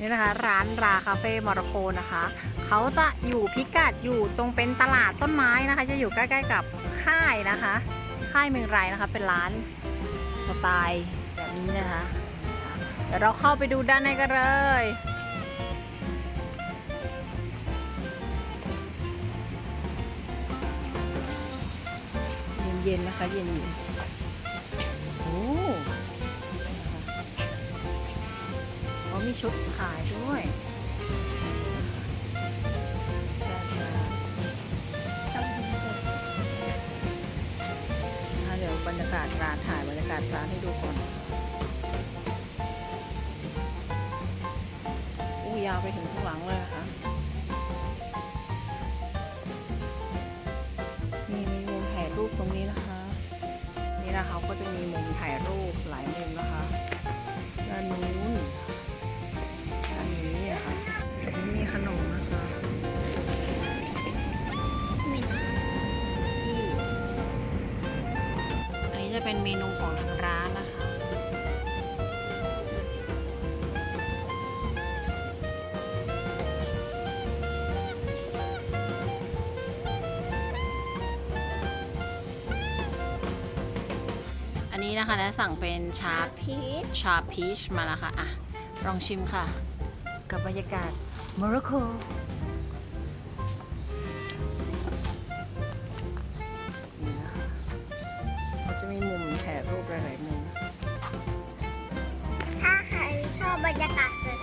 นี่นะคะร้านราคาเฟ่มอร็อกโกนะคะ เขาจะอยู่พิกัดอยู่ตรงเป็นตลาดต้นไม้นะคะ จะอยู่ใกล้ๆกับค่ายนะคะ ค่ายเมืองไรนะคะ เป็นร้านสไตล์แบบนี้นะคะ เดี๋ยวเราเข้าไปดูด้านในกันเลยเย็นๆนะคะเย็นๆ มีชุดขายด้วยเดี๋ยวบรรยากาศร้านถ่ายบรรยากาศร้านให้ดูก่อนอู้ยาวไปถึงข้างหลังเลยนะคะมีมีมุมถ่ายรูปตรงนี้นะคะ นี่นะคะก็จะมีมุมถ่ายรูปหลายมุมนะคะ จะเป็นเมนูของทางร้านนะคะ อันนี้นะคะได้สั่งเป็นชาพีชชาพีชมาแล้วค่ะ อะ ลองชิมค่ะ กับบรรยากาศโมร็อกโก ถ่ายรูปหลายๆมุม ถ้าใครชอบบรรยากาศสวย